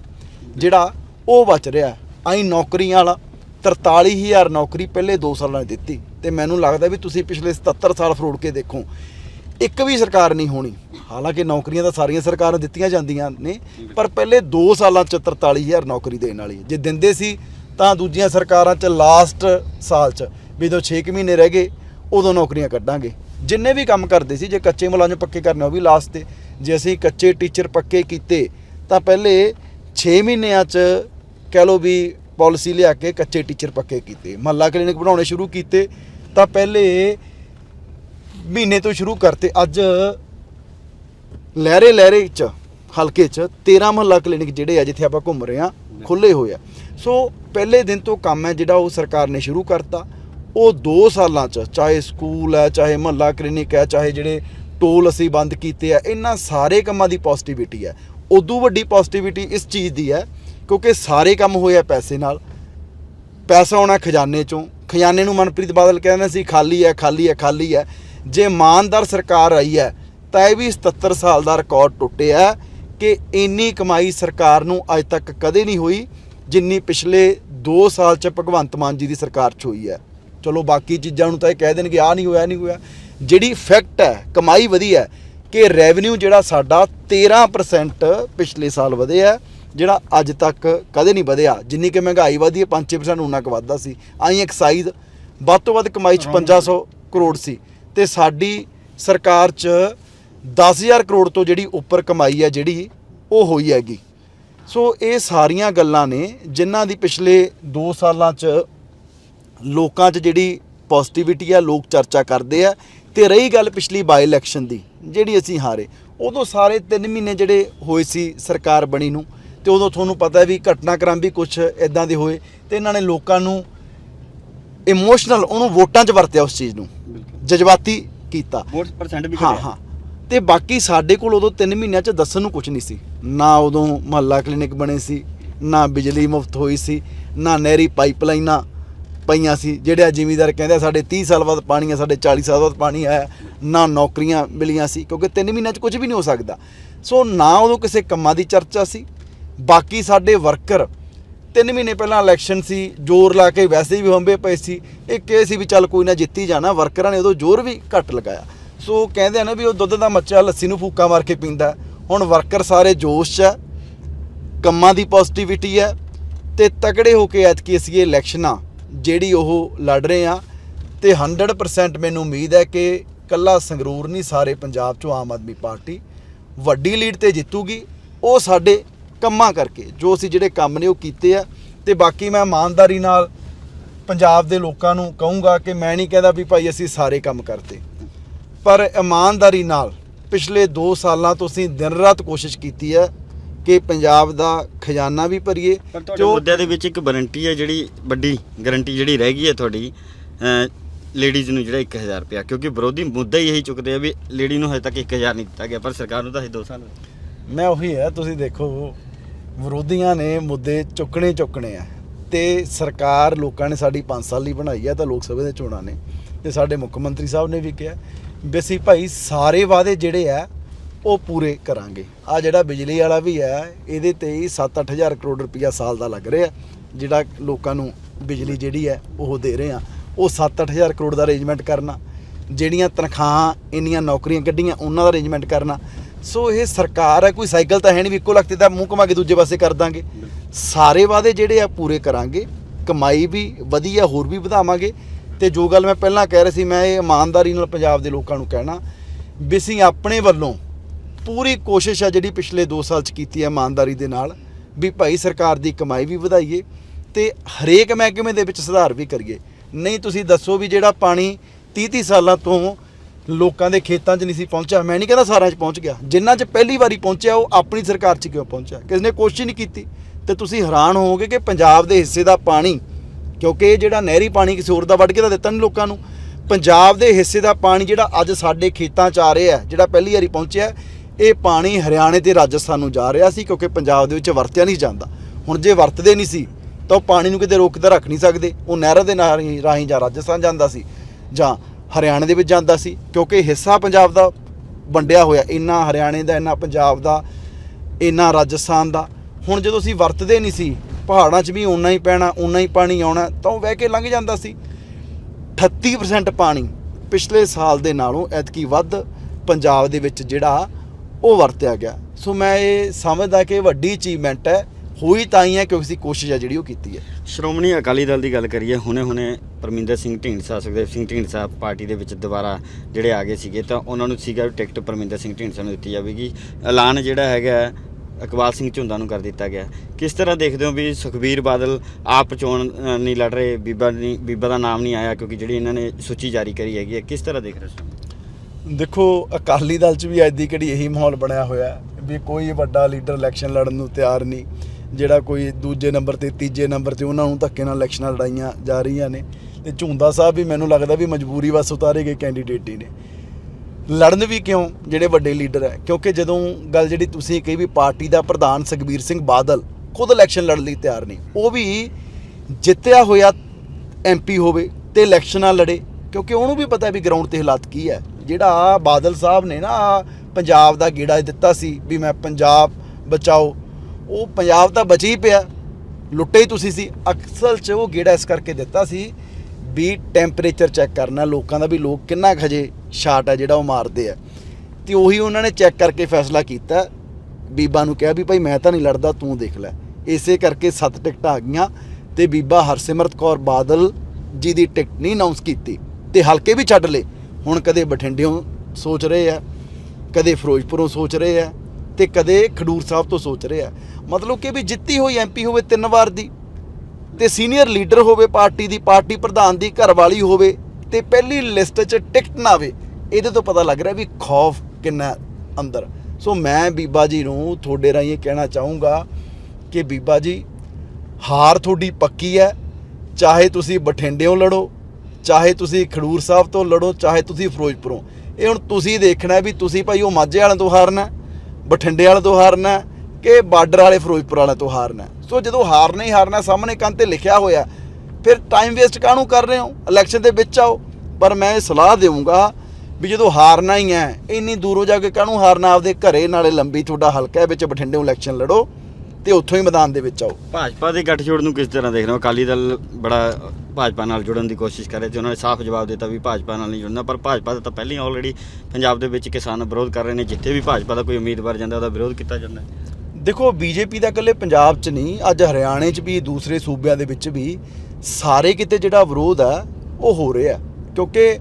Speaker 1: ਜਿਹੜਾ ਉਹ ਬਚ ਰਿਹਾ ਆਈ ਨੌਕਰੀਆਂ ਵਾਲਾ 43000 ਨੌਕਰੀ ਪਹਿਲੇ 2 ਸਾਲਾਂ ਦਿੱਤੀ। ਤੇ ਮੈਨੂੰ ਲੱਗਦਾ ਵੀ ਤੁਸੀਂ ਪਿਛਲੇ 77 ਸਾਲ ਫਰੋੜ ਕੇ ਦੇਖੋ ਇੱਕ ਵੀ ਸਰਕਾਰ ਨਹੀਂ ਹੋਣੀ। ਹਾਲਾਂਕਿ ਨੌਕਰੀਆਂ ਤਾਂ ਸਾਰੀਆਂ ਸਰਕਾਰਾਂ ਦਿੱਤੀਆਂ ਜਾਂਦੀਆਂ ਨੇ, ਪਰ ਪਹਿਲੇ 2 ਸਾਲਾਂ ਚ 43000 ਨੌਕਰੀ ਦੇਣ ਵਾਲੀ ਜੇ ਦਿੰਦੇ ਸੀ, ਤਾਂ ਦੂਜੀਆਂ ਸਰਕਾਰਾਂ ਚ ਲਾਸਟ ਸਾਲ ਚ ਵੀ ਜਦੋਂ 6 ਮਹੀਨੇ ਰਹਿ ਗਏ, ਉਦੋਂ ਨੌਕਰੀਆਂ ਕੱਢਾਂਗੇ। ਜਿੰਨੇ ਵੀ ਕੰਮ ਕਰਦੇ ਸੀ, ਜੇ ਕੱਚੇ ਮੁਲਾਜ਼ਮ ਪੱਕੇ ਕਰਨੇ, ਉਹ ਵੀ ਲਾਸਟ ਤੇ। ਜੇ ਅਸੀਂ ਕੱਚੇ ਟੀਚਰ ਪੱਕੇ ਕੀਤੇ, ਤਾਂ ਪਹਿਲੇ 6 ਮਹੀਨਿਆਂ ਚ ਕਹਿ ਲਓ ਵੀ ਪਾਲਿਸੀ ਲਿਆ ਕੇ ਕੱਚੇ ਟੀਚਰ ਪੱਕੇ ਕੀਤੇ। ਮਹੱਲਾ ਕਲੀਨਿਕ ਬਣਾਉਣੇ ਸ਼ੁਰੂ ਕੀਤੇ, ਤਾਂ ਪਹਿਲੇ ਮਹੀਨੇ ਤੋਂ ਸ਼ੁਰੂ ਕਰਤੇ, ਅੱਜ ਲਹਿਰੇ ਲਹਿਰੇ ਚ, ਹਲਕੇ ਚ 13 ਮਹੱਲਾ ਕਲੀਨਿਕ ਜਿਹੜੇ ਆ ਜਿੱਥੇ ਆਪਾਂ ਘੁੰਮ ਰਹੇ ਆ ਖੁੱਲੇ ਹੋਏ ਆ। ਸੋ ਪਹਿਲੇ ਦਿਨ ਤੋਂ ਕੰਮ ਹੈ ਜਿਹੜਾ ਉਹ ਸਰਕਾਰ ਨੇ ਸ਼ੁਰੂ ਕਰਤਾ। ਉਹ 2 ਸਾਲਾਂ ਚ, ਚਾਹੇ ਸਕੂਲ ਹੈ, ਚਾਹੇ ਮਹੱਲਾ ਕਲੀਨਿਕ ਹੈ, ਚਾਹੇ ਜਿਹੜੇ ਟੋਲ ਅਸੀਂ ਬੰਦ ਕੀਤੇ ਆ, ਇਹਨਾਂ ਸਾਰੇ ਕੰਮਾਂ ਦੀ ਪੋਜ਼ਿਟਿਵਿਟੀ ਹੈ। ਉਦੋਂ ਵੱਡੀ ਪੋਜ਼ਿਟਿਵਿਟੀ ਇਸ ਚੀਜ਼ ਦੀ ਹੈ, ਕਿਉਂਕਿ ਸਾਰੇ ਕੰਮ ਹੋਏ ਆ ਪੈਸੇ ਨਾਲ। ਪੈਸਾ ਆਉਣਾ ਖਜ਼ਾਨੇ ਚੋਂ। ਖਜ਼ਾਨੇ ਨੂੰ ਮਨਪ੍ਰੀਤ ਬਾਦਲ ਕਹਿੰਦੇ ਸੀ, ਖਾਲੀ ਹੈ ਖਾਲੀ ਹੈ ਖਾਲੀ ਹੈ। ਜੇ ਇਮਾਨਦਾਰ ਸਰਕਾਰ ਆਈ ਹੈ ਤਾਂ ਇਹ ਵੀ 77 ਸਾਲ ਦਾ ਰਿਕਾਰਡ ਟੁੱਟਿਆ ਕਿ ਇੰਨੀ ਕਮਾਈ ਸਰਕਾਰ ਨੂੰ ਅੱਜ ਤੱਕ ਕਦੇ ਨਹੀਂ ਹੋਈ ਜਿੰਨੀ ਪਿਛਲੇ 2 ਸਾਲ ਚ ਭਗਵੰਤ ਮਾਨ ਜੀ ਦੀ ਸਰਕਾਰ ਚ ਹੋਈ ਹੈ। ਚਲੋ ਬਾਕੀ ਚੀਜ਼ਾਂ ਨੂੰ ਤਾਂ ਇਹ ਕਹਿ ਦੇਣਗੇ ਆ ਨਹੀਂ ਹੋਇਆ ਨਹੀਂ ਹੋਇਆ। ਜਿਹੜੀ ਫੈਕਟ ਹੈ ਕਮਾਈ ਵਧੀ ਹੈ ਕਿ ਰੈਵਨਿਊ ਜਿਹੜਾ ਸਾਡਾ 13% ਪਿਛਲੇ ਸਾਲ ਵਧਿਆ ਜਿਹੜਾ ਅੱਜ ਤੱਕ ਕਦੇ ਨਹੀਂ ਵਧਿਆ। ਜਿੰਨੀ ਕਿ ਮਹਿੰਗਾਈ ਵਧੀ ਹੈ 5-6% ਉਨਾ ਕੁ ਵੱਧਦਾ ਸੀ। ਆਈ ਐਕਸਾਈਜ਼ ਵੱਧ ਤੋਂ ਵੱਧ ਕਮਾਈ 'ਚ 5500 ਕਰੋੜ ਸੀ। ਤੇ ਸਾਡੀ ਸਰਕਾਰ 'ਚ 10000 ਕਰੋੜ ਤੋਂ ਜਿਹੜੀ ਉੱਪਰ ਕਮਾਈ ਹੈ ਜਿਹੜੀ, ਉਹ ਹੋਈ ਹੈਗੀ। ਸੋ ਇਹ ਸਾਰੀਆਂ ਗੱਲਾਂ ਨੇ ਜਿਨ੍ਹਾਂ ਦੀ ਪਿਛਲੇ 2 ਸਾਲਾਂ 'ਚ ਲੋਕਾਂ 'ਚ ਜਿਹੜੀ ਪੋਜ਼ਿਟਿਵਿਟੀ ਆ, ਲੋਕ ਚਰਚਾ ਕਰਦੇ ਆ ਤੇ ਰਹੀ ਗੱਲ ਪਿਛਲੀ ਬਾਈ ਇਲੈਕਸ਼ਨ ਦੀ, ਜਿਹੜੀ ਅਸੀਂ ਹਾਰੇ। ਉਦੋਂ ਸਾਰੇ 3 ਮਹੀਨੇ ਜਿਹੜੇ ਹੋਏ ਸੀ ਸਰਕਾਰ ਬਣੀ ਨੂੰ, ਤੇ ਉਦੋਂ ਤੁਹਾਨੂੰ ਪਤਾ ਵੀ ਘਟਨਾਕ੍ਰਮ ਵੀ ਕੁਝ ਇਦਾਂ ਦੇ ਹੋਏ, ਤੇ ਇਹਨਾਂ ਨੇ ਲੋਕਾਂ ਨੂੰ ਇਮੋਸ਼ਨਲ ਉਹਨੂੰ ਵੋਟਾਂ 'ਚ ਵਰਤਿਆ ਉਸ ਚੀਜ਼ ਨੂੰ। ਜਜ਼ਬਾਤੀ ਕੀਤਾ।
Speaker 2: ਵੋਟ ਪਰਸੈਂਟ ਵੀ
Speaker 1: ਹਾਂ। ਹਾਂ। ਤੇ ਬਾਕੀ ਸਾਡੇ ਕੋਲ ਉਦੋਂ 3 ਮਹੀਨਿਆਂ ਚ ਦੱਸਣ ਨੂੰ ਕੁਝ ਨਹੀਂ ਸੀ। ਨਾ ਉਦੋਂ ਮਹੱਲਾ ਕਲੀਨਿਕ ਬਣੇ ਸੀ ਨਾ ਬਿਜਲੀ ਮੁਫਤ ਹੋਈ ਸੀ ਨਾ ਨਹਿਰੀ ਪਾਈਪਲਾਈਨਾਂ ਪਈਆਂ ਸੀ ਜਿਹੜੇ ਜ਼ਿਮੀਦਾਰ ਕਹਿੰਦੇ ਆ, ਸਾਡੇ 30 ਸਾਲ ਬਾਅਦ ਪਾਣੀ ਆ ਸਾਡੇ 40 ਸਾਲ ਬਾਅਦ ਪਾਣੀ ਆਇਆ ਨਾ ਨੌਕਰੀਆਂ ਮਿਲੀਆਂ ਸੀ ਕਿਉਂਕਿ 3 ਮਹੀਨਿਆਂ ਚ ਕੁਝ ਵੀ ਨਹੀਂ ਹੋ ਸਕਦਾ। ਸੋ ਨਾ ਉਦੋਂ ਕਿਸੇ ਕੰਮਾਂ ਦੀ ਚਰਚਾ ਸੀ ਬਾਕੀ ਸਾਡੇ ਵਰਕਰ 3 ਮਹੀਨੇ ਪਹਿਲਾਂ ਇਲੈਕਸ਼ਨ ਸੀ, ਜ਼ੋਰ ਲਾ ਕੇ ਵੈਸੇ ਵੀ ਹੰਬੇ ਪਏ ਸੀ। ਇਹ ਇਹ ਸੀ ਵੀ ਚੱਲ ਕੋਈ ਨਾ ਜਿੱਤੀ ਜਾਣਾ ਵਰਕਰਾਂ ਨੇ ਉਦੋਂ ਜ਼ੋਰ ਵੀ ਘੱਟ ਲਗਾਇਆ। ਸੋ ਕਹਿੰਦੇ ਆ ਨਾ ਵੀ ਉਹ ਦੁੱਧ ਦਾ ਮੱਚਾ ਲੱਸੀ ਨੂੰ ਫੂਕਾ ਮਾਰ ਕੇ ਪੀਂਦਾ। ਹੁਣ ਵਰਕਰ ਸਾਰੇ ਜੋਸ਼ 'ਚ ਹੈ ਕੰਮਾਂ ਦੀ ਪੋਜ਼ਿਟਿਵਿਟੀ ਹੈ ਤੇ ਤਕੜੇ ਹੋ ਕੇ ਐਤਕੀ ਅਸੀਂ ਇਹ ਇਲੈਕਸ਼ਨਾਂ ਜਿਹੜੀ ਉਹ ਲੜ ਰਹੇ ਆ। ਤੇ 100% ਮੈਨੂੰ ਉਮੀਦ ਹੈ ਕਿ ਕੱਲਾ ਸੰਗਰੂਰ ਨਹੀਂ, ਸਾਰੇ ਪੰਜਾਬ 'ਚੋਂ ਆਮ ਆਦਮੀ ਪਾਰਟੀ ਵੱਡੀ ਲੀਡ ਤੇ ਜਿੱਤੂਗੀ। ਉਹ ਸਾਡੇ ਕੰਮਾਂ ਕਰਕੇ ਜੋ ਅਸੀਂ ਜਿਹੜੇ ਕੰਮ ਨੇ ਉਹ ਕੀਤੇ ਆ ਤੇ ਬਾਕੀ ਮੈਂ ਇਮਾਨਦਾਰੀ ਨਾਲ ਪੰਜਾਬ ਦੇ ਲੋਕਾਂ ਨੂੰ ਕਹੂੰਗਾ ਕਿ ਮੈਂ ਨਹੀਂ ਕਹਿੰਦਾ ਵੀ ਭਾਈ ਅਸੀਂ ਸਾਰੇ ਕੰਮ ਕਰਦੇ ਪਰ ਇਮਾਨਦਾਰੀ ਨਾਲ ਪਿਛਲੇ 2 ਸਾਲਾਂ ਤੋਂ ਅਸੀਂ ਦਿਨ ਰਾਤ ਕੋਸ਼ਿਸ਼ ਕੀਤੀ ਹੈ ਕਿ ਪੰਜਾਬ ਦਾ ਖਜ਼ਾਨਾ ਵੀ ਭਰੀਏ
Speaker 2: ਤੁਹਾਡੇ ਮੁੱਦਿਆਂ ਦੇ ਵਿੱਚ ਇੱਕ ਵਾਰੰਟੀ ਹੈ ਜਿਹੜੀ ਵੱਡੀ ਗਾਰੰਟੀ ਜਿਹੜੀ ਰਹਿ ਗਈ ਹੈ ਤੁਹਾਡੀ ਲੇਡੀਜ਼ ਨੂੰ ਜਿਹੜਾ 1000 ਰੁਪਇਆ ਕਿਉਂਕਿ ਵਿਰੋਧੀ ਮੁੱਦਾ ਹੀ ਇਹੀ ਚੁੱਕਦੇ ਆ ਵੀ ਲੇਡੀ ਨੂੰ ਹਜੇ ਤੱਕ 1000 ਨਹੀਂ ਦਿੱਤਾ ਗਿਆ ਪਰ ਸਰਕਾਰ ਨੂੰ ਤਾਂ ਹਜੇ 2 ਸਾਲ।
Speaker 1: ਮੈਂ ਉਹੀ ਹੈ ਤੁਸੀਂ ਦੇਖੋ ਵਿਰੋਧੀਆਂ ਨੇ ਮੁੱਦੇ ਚੁੱਕਣੇ ਚੁੱਕਣੇ ਆ ਤੇ ਸਰਕਾਰ ਲੋਕਾਂ ਨੇ ਸਾਡੀ 5 ਸਾਲ ਲਈ ਬਣਾਈ ਹੈ ਤਾਂ ਲੋਕ ਸਭਾ ਦੇ ਚੋਣਾਂ ਨੇ ਤੇ ਸਾਡੇ ਮੁੱਖ ਮੰਤਰੀ ਸਾਹਿਬ ਨੇ ਵੀ ਕਿਹਾ ਵੀ ਅਸੀਂ ਭਾਈ ਸਾਰੇ ਵਾਅਦੇ ਜਿਹੜੇ ਆ ਉਹ ਪੂਰੇ ਕਰਾਂਗੇ। ਆ ਜਿਹੜਾ ਬਿਜਲੀ ਵਾਲਾ ਵੀ ਹੈ ਇਹਦੇ ਤੇ ਹੀ 7-8000 ਕਰੋੜ ਰੁਪਇਆ ਸਾਲ ਦਾ ਲੱਗ ਰਿਹਾ, ਜਿਹੜਾ ਲੋਕਾਂ ਨੂੰ ਬਿਜਲੀ ਜਿਹੜੀ ਹੈ ਉਹ ਦੇ ਰਹੇ ਆ। ਉਹ 7-8000 ਕਰੋੜ ਦਾ ਅਰੇਂਜਮੈਂਟ ਕਰਨਾ, ਜਿਹੜੀਆਂ ਤਨਖਾਹਾਂ, ਇੰਨੀਆਂ ਨੌਕਰੀਆਂ ਕੱਢੀਆਂ, ਉਹਨਾਂ ਦਾ ਅਰੇਂਜਮੈਂਟ ਕਰਨਾ ਸੋ ਇਹ ਸਰਕਾਰ ਹੈ, ਕੋਈ ਸਾਈਕਲ ਤਾਂ ਹੈ ਨਹੀਂ, ਵੀ ਇੱਕੋ ਲੱਖ 'ਤੇ ਤਾਂ ਮੂੰਹ ਕਮਾ ਕੇ ਦੂਜੇ ਪਾਸੇ ਕਰ ਦਾਂਗੇ। ਸਾਰੇ ਵਾਅਦੇ ਜਿਹੜੇ ਆ ਪੂਰੇ ਕਰਾਂਗੇ, ਕਮਾਈ ਵੀ ਵਧੀਆ, ਹੋਰ ਵੀ ਵਧਾਵਾਂਗੇ। ਤੇ ਜੋ ਗੱਲ ਮੈਂ ਪਹਿਲਾਂ ਕਹਿ ਰਿਹਾ ਸੀ, ਮੈਂ ਇਹ ਇਮਾਨਦਾਰੀ ਨਾਲ ਪੰਜਾਬ ਦੇ ਲੋਕਾਂ ਨੂੰ ਕਹਿਣਾ, ਵੀ ਅਸੀਂ ਆਪਣੇ ਵੱਲੋਂ ਪੂਰੀ ਕੋਸ਼ਿਸ਼ ਆ ਜਿਹੜੀ ਪਿਛਲੇ 2 ਸਾਲ ਚ ਕੀਤੀ ਹੈ ਇਮਾਨਦਾਰੀ ਦੇ ਨਾਲ, ਵੀ ਭਾਈ ਸਰਕਾਰ ਦੀ ਕਮਾਈ ਵੀ ਵਧਾਈਏ ਤੇ ਹਰੇਕ ਮਹਿਕਮੇ ਦੇ ਵਿੱਚ ਸੁਧਾਰ ਵੀ ਕਰੀਏ। ਨਹੀਂ, ਤੁਸੀਂ ਦੱਸੋ ਵੀ ਜਿਹੜਾ ਪਾਣੀ 30 30 ਸਾਲਾਂ ਤੋਂ ਲੋਕਾਂ ਦੇ ਖੇਤਾਂ 'ਚ ਨਹੀਂ ਸੀ ਪਹੁੰਚਿਆ। ਮੈਂ ਨਹੀਂ ਕਹਿੰਦਾ ਸਾਰਿਆਂ 'ਚ ਪਹੁੰਚ ਗਿਆ। ਜਿਨ੍ਹਾਂ 'ਚ ਪਹਿਲੀ ਵਾਰੀ ਪਹੁੰਚਿਆ, ਉਹ ਆਪਣੀ ਸਰਕਾਰ 'ਚ ਕਿਉਂ ਪਹੁੰਚਿਆ? ਕਿਸੇ ਨੇ ਕੋਸ਼ਿਸ਼ ਨਹੀਂ ਕੀਤੀ। ਤੇ ਤੁਸੀਂ ਹੈਰਾਨ ਹੋਵੋਗੇ ਕਿ ਪੰਜਾਬ ਦੇ ਹਿੱਸੇ ਦਾ ਪਾਣੀ, ਕਿਉਂਕਿ ਇਹ ਜਿਹੜਾ ਨਹਿਰੀ ਪਾਣੀ ਕਿਸੇ ਹੋਰ ਦਾ ਵੱਢ ਕੇ ਤਾਂ ਦਿੱਤਾ ਨਹੀਂ ਲੋਕਾਂ ਨੂੰ, ਪੰਜਾਬ ਦੇ ਹਿੱਸੇ ਦਾ ਪਾਣੀ ਜਿਹੜਾ ਅੱਜ ਸਾਡੇ ਖੇਤਾਂ 'ਚ ਆ ਰਿਹਾ, ਜਿਹੜਾ ਪਹਿਲੀ ਵਾਰੀ ਪਹੁੰਚਿਆ, ਇਹ ਪਾਣੀ ਹਰਿਆਣੇ ਤੇ ਰਾਜਸਥਾਨ ਨੂੰ ਜਾ ਰਿਹਾ ਸੀ, ਕਿਉਂਕਿ ਪੰਜਾਬ ਦੇ ਵਿੱਚ ਵਰਤਿਆ ਨਹੀਂ ਜਾਂਦਾ। ਹੁਣ ਜੇ ਵਰਤਦੇ ਨਹੀਂ ਸੀ, ਤਾਂ ਉਹ ਪਾਣੀ ਨੂੰ ਕਿਤੇ ਰੋਕ ਕੇ ਤਾਂ ਰੱਖ ਨਹੀਂ ਸਕਦੇ। ਉਹ ਨਹਿਰਾਂ ਦੇ ਨਾਲ ਰਾਹੀਂ ਜਾਂ ਰਾਜਸਥਾਨ ਜਾਂਦਾ ਸੀ, ਜਾਂ ਹਰਿਆਣੇ ਦੇ ਵਿੱਚ ਜਾਂਦਾ ਸੀ, ਕਿਉਂਕਿ ਹਿੱਸਾ ਪੰਜਾਬ ਦਾ ਵੰਡਿਆ ਹੋਇਆ, ਇੰਨਾ ਹਰਿਆਣੇ ਦਾ, ਇੰਨਾ ਪੰਜਾਬ ਦਾ, ਇੰਨਾ ਰਾਜਸਥਾਨ ਦਾ। ਹੁਣ ਜਦੋਂ ਅਸੀਂ ਵਰਤਦੇ ਨਹੀਂ ਸੀ, ਪਹਾੜਾਂ 'ਚ ਵੀ ਓਨਾ ਹੀ ਪੈਣਾ, ਓਨਾ ਹੀ ਪਾਣੀ ਆਉਣਾ, ਤਾਂ ਉਹ ਵਹਿ ਕੇ ਲੰਘ ਜਾਂਦਾ ਸੀ। 38% ਪਾਣੀ ਪਿਛਲੇ ਸਾਲ ਦੇ ਨਾਲੋਂ ਐਤਕੀ ਵੱਧ ਪੰਜਾਬ ਦੇ ਵਿੱਚ ਜਿਹੜਾ ਉਹ ਵਰਤਿਆ ਗਿਆ। ਸੋ ਮੈਂ ਇਹ ਸਮਝਦਾ ਕਿ ਵੱਡੀ ਅਚੀਵਮੈਂਟ ਹੈ, ਹੋਈ ਤਾਂ ਹੀ ਹੈ ਕਿਉਂਕਿ ਅਸੀਂ ਕੋਸ਼ਿਸ਼ ਹੈ ਜਿਹੜੀ ਉਹ ਕੀਤੀ ਹੈ।
Speaker 2: ਸ਼੍ਰੋਮਣੀ ਅਕਾਲੀ ਦਲ ਦੀ ਗੱਲ ਕਰੀਏ ਹੁਣੇ-ਹੁਣੇ ਪਰਮਿੰਦਰ ਸਿੰਘ ਢੀਂਡਸਾ ਸੁਖਦੇਵ ਸਿੰਘ ਢੀਂਡਸਾ ਪਾਰਟੀ ਦੇ ਵਿੱਚ ਦੁਬਾਰਾ ਜਿਹੜੇ ਆ ਗਏ ਸੀਗੇ, ਤਾਂ ਉਹਨਾਂ ਨੂੰ ਸੀਗਾ ਟਿਕਟ ਪਰਮਿੰਦਰ ਸਿੰਘ ਢੀਂਡਸਾ ਨੂੰ ਦਿੱਤੀ ਜਾਵੇਗੀ। ਐਲਾਨ ਜਿਹੜਾ ਹੈਗਾ, ਇਕਬਾਲ ਸਿੰਘ ਝੁੰਦਾ ਨੂੰ ਕਰ ਦਿੱਤਾ ਗਿਆ। ਕਿਸ ਤਰ੍ਹਾਂ ਦੇਖਦੇ ਹੋ ਵੀ ਸੁਖਬੀਰ ਬਾਦਲ ਆਪ ਚੋਣ ਨਹੀਂ ਲੜ ਰਹੇ, ਬੀਬਾ ਨਹੀਂ, ਬੀਬਾ ਦਾ ਨਾਮ ਨਹੀਂ ਆਇਆ, ਕਿਉਂਕਿ ਜਿਹੜੀ ਇਹਨਾਂ ਨੇ ਸੂਚੀ ਜਾਰੀ ਕਰੀ ਹੈਗੀ ਹੈ, ਕਿਸ ਤਰ੍ਹਾਂ ਦੇਖ ਰਹੇ ਹੋ?
Speaker 1: ਦੇਖੋ, ਅਕਾਲੀ ਦਲ 'ਚ ਵੀ ਅੱਜ ਦੀ ਘੜੀ ਇਹੀ ਮਾਹੌਲ ਬਣਿਆ ਹੋਇਆ ਵੀ ਕੋਈ ਵੱਡਾ ਲੀਡਰ ਇਲੈਕਸ਼ਨ ਲੜਨ ਨੂੰ ਤਿਆਰ ਨਹੀਂ। ਜਿਹੜਾ ਕੋਈ ਦੂਜੇ ਨੰਬਰ ਤੇ, ਤੀਜੇ ਨੰਬਰ ਤੇ ਉਹਨਾਂ ਨੂੰ ਧੱਕੇ ਨਾਲ ਇਲੈਕਸ਼ਨਾਂ ਲੜਾਈਆਂ ਜਾ ਰਹੀਆਂ ਨੇ। ਤੇ ਝੁੰਦਾ ਸਾਹਿਬ ਵੀ ਮੈਨੂੰ ਲੱਗਦਾ ਵੀ ਮਜਬੂਰੀ ਵਸ ਉਤਾਰੇ ਗਏ ਕੈਂਡੀਡੇਟ ਹੀ ਨੇ। ਲੜਨ ਵੀ ਕਿਉਂ ਜਿਹੜੇ ਵੱਡੇ ਲੀਡਰ ਹੈ? ਕਿਉਂਕਿ ਜਦੋਂ ਗੱਲ ਜਿਹੜੀ ਤੁਸੀਂ ਕਹੀ ਵੀ ਪਾਰਟੀ ਦਾ ਪ੍ਰਧਾਨ ਸੁਖਬੀਰ ਸਿੰਘ ਬਾਦਲ ਖੁਦ ਇਲੈਕਸ਼ਨ ਲੜਨ ਲਈ ਤਿਆਰ ਨਹੀਂ ਉਹ ਵੀ ਜਿੱਤਿਆ ਹੋਇਆ ਐਮਪੀ ਹੋਵੇ ਤੇ ਇਲੈਕਸ਼ਨਾਂ ਲੜੇ, ਕਿਉਂਕਿ ਉਹਨੂੰ ਵੀ ਪਤਾ ਵੀ ਗਰਾਊਂਡ ਤੇ ਹਾਲਾਤ ਕੀ ਹੈ। ਜਿਹੜਾ ਬਾਦਲ ਸਾਹਿਬ ਨੇ ਨਾ ਪੰਜਾਬ ਦਾ ਗੇੜਾ ਦਿੱਤਾ ਸੀ ਵੀ ਮੈਂ ਪੰਜਾਬ ਬਚਾਓ ਉਹ ਪੰਜਾਬ ਤਾਂ ਬਚੀ ਹੀ ਪਿਆ। ਲੁੱਟੇ ਹੀ ਤੁਸੀਂ ਸੀ। ਅਕਸਰ ਚ ਉਹ ਗੇੜਾ ਇਸ ਕਰਕੇ ਦਿੱਤਾ ਸੀ ਵੀ ਟੈਂਪਰੇਚਰ ਚੈੱਕ ਕਰਨਾ, ਲੋਕਾਂ ਦਾ ਵੀ ਲੋਕ ਕਿੰਨਾ ਕੁ ਹਜੇ ਸ਼ਾਟ ਹੈ ਜਿਹੜਾ ਉਹ ਮਾਰਦੇ ਆ। ਤੇ ਉਹੀ ਉਹਨਾਂ ਨੇ ਚੈੱਕ ਕਰਕੇ ਫੈਸਲਾ ਕੀਤਾ। ਬੀਬਾ ਨੂੰ ਕਿਹਾ ਵੀ ਭਾਈ ਮੈਂ ਤਾਂ ਨਹੀਂ ਲੜਦਾ, ਤੂੰ ਦੇਖ ਲੈ। ਇਸੇ ਕਰਕੇ ਸੱਤ ਟਿਕਟਾਂ ਆ ਗਈਆਂ ਤੇ ਬੀਬਾ ਹਰਸਿਮਰਤ ਕੌਰ ਬਾਦਲ ਜੀ ਦੀ ਟਿਕਟ ਨਹੀਂ ਅਨਾਉਂਸ ਕੀਤੀ ਤੇ ਹਲਕੇ ਵੀ ਛੱਡ ਲਏ। ਹੁਣ ਕਦੇ ਬਠਿੰਡਿਓਂ ਸੋਚ ਰਹੇ ਆ, ਕਦੇ ਫਿਰੋਜ਼ਪੁਰੋਂ ਸੋਚ ਰਹੇ ਆ ਤੇ ਕਦੇ ਖਡੂਰ ਸਾਹਿਬ ਤੋਂ ਸੋਚ ਰਿਹਾ। ਮਤਲਬ ਕਿ ਵੀ ਜਿੱਤੀ ਹੋਈ ਐਮਪੀ ਹੋਵੇ ਤਿੰਨ ਵਾਰ ਦੀ, ਤੇ ਸੀਨੀਅਰ ਲੀਡਰ ਹੋਵੇ ਪਾਰਟੀ ਦੀ, ਪਾਰਟੀ ਪ੍ਰਧਾਨ ਦੀ, ਘਰਵਾਲੀ ਹੋਵੇ, ਤੇ ਪਹਿਲੀ ਲਿਸਟ 'ਚ ਟਿਕਟ ਨਾ ਆਵੇ, ਇਹਦੇ ਤੋਂ ਪਤਾ ਲੱਗ ਰਿਹਾ ਵੀ ਖੌਫ ਕਿੰਨਾ ਅੰਦਰ। ਸੋ ਮੈਂ ਬੀਬਾ ਜੀ ਨੂੰ ਤੁਹਾਡੇ ਰਾਹੀਂ ਇਹ ਕਹਿਣਾ ਚਾਹੂੰਗਾ ਕਿ ਬੀਬਾ ਜੀ, ਹਾਰ ਤੁਹਾਡੀ ਪੱਕੀ ਹੈ। ਚਾਹੇ ਤੁਸੀਂ ਬਠਿੰਡਿਓਂ ਲੜੋ, ਚਾਹੇ ਤੁਸੀਂ ਖਡੂਰ ਸਾਹਿਬ ਤੋਂ ਲੜੋ, ਚਾਹੇ ਤੁਸੀਂ ਫਿਰੋਜ਼ਪੁਰੋਂ। ਇਹ ਹੁਣ ਤੁਸੀਂ ਦੇਖਣਾ ਵੀ ਤੁਸੀਂ ਭਾਈ ਉਹ ਮਾਝੇ ਵਾਲਿਆਂ ਤੋਂ ਹਾਰਨਾ। ਬਠਿੰਡੇ ਵਾਲਿਆਂ ਤੋਂ ਹਾਰਨਾ ਕਿ ਬਾਰਡਰ ਵਾਲੇ ਫਿਰੋਜ਼ਪੁਰ ਵਾਲਿਆਂ ਤੋਂ ਹਾਰਨਾ ਸੋ ਜਦੋਂ ਹਾਰਨਾ ਹੀ ਹਾਰਨਾ, ਸਾਹਮਣੇ ਕੰਨ ਤੇ ਲਿਖਿਆ ਹੋਇਆ, ਫਿਰ ਟਾਈਮ ਵੇਸਟ ਕਾਹਨੂੰ ਕਰ ਰਹੇ ਹੋ? ਇਲੈਕਸ਼ਨ ਦੇ ਵਿੱਚ ਆਓ। ਪਰ ਮੈਂ ਇਹ ਸਲਾਹ ਦੇਵਾਂਗਾ ਵੀ ਜਦੋਂ ਹਾਰਨਾ ਹੀ ਹੈ, ਇੰਨੀ ਦੂਰੋਂ ਜਾ ਕੇ ਕਾਹਨੂੰ ਹਾਰਨਾ? ਆਪਦੇ ਘਰੇ ਨਾਲੇ ਲੰਬੀ ਤੁਹਾਡਾ ਹਲਕਾ ਹੈ, ਵਿੱਚ ਬਠਿੰਡੇ ਇਲੈਕਸ਼ਨ ਲੜੋ ਤੇ ਉੱਥੋਂ ਹੀ ਮੈਦਾਨ ਦੇ ਵਿੱਚ ਆਓ।
Speaker 2: ਭਾਜਪਾ ਦੇ ਗੱਠਜੋੜ ਨੂੰ ਕਿਸ ਤਰ੍ਹਾਂ ਦੇਖ ਰਹੇ ਹੋ ਅਕਾਲੀ ਦਲ ਬੜਾ ਭਾਜਪਾ ਨਾਲ ਜੁੜਨ ਦੀ ਕੋਸ਼ਿਸ਼ ਕਰ ਰਹੇ ਤੇ ਉਹਨਾਂ ਨੇ ਸਾਫ਼ ਜਵਾਬ ਦਿੱਤਾ ਵੀ ਭਾਜਪਾ ਨਾਲ ਨਹੀਂ ਜੁੜਨਾ, ਪਰ ਭਾਜਪਾ ਦਾ ਤਾਂ ਪਹਿਲਾਂ ਹੀ ਆਲਰੇਡੀ ਪੰਜਾਬ ਦੇ ਵਿੱਚ ਕਿਸਾਨ ਵਿਰੋਧ ਕਰ ਰਹੇ ਨੇ। ਜਿੱਥੇ ਵੀ ਭਾਜਪਾ ਦਾ ਕੋਈ ਉਮੀਦਵਾਰ ਜਾਂਦਾ, ਉਹਦਾ ਵਿਰੋਧ ਕੀਤਾ ਜਾਂਦਾ ਹੈ।
Speaker 1: ਦੇਖੋ, ਬੀਜੇਪੀ ਦਾ ਇਕੱਲੇ ਪੰਜਾਬ 'ਚ ਨਹੀਂ, ਅੱਜ ਹਰਿਆਣੇ 'ਚ ਵੀ, ਦੂਸਰੇ ਸੂਬਿਆਂ ਦੇ ਵਿੱਚ ਵੀ ਸਾਰੇ ਕਿਤੇ ਜਿਹੜਾ ਵਿਰੋਧ ਆ, ਉਹ ਹੋ ਰਿਹਾ। ਕਿਉਂਕਿ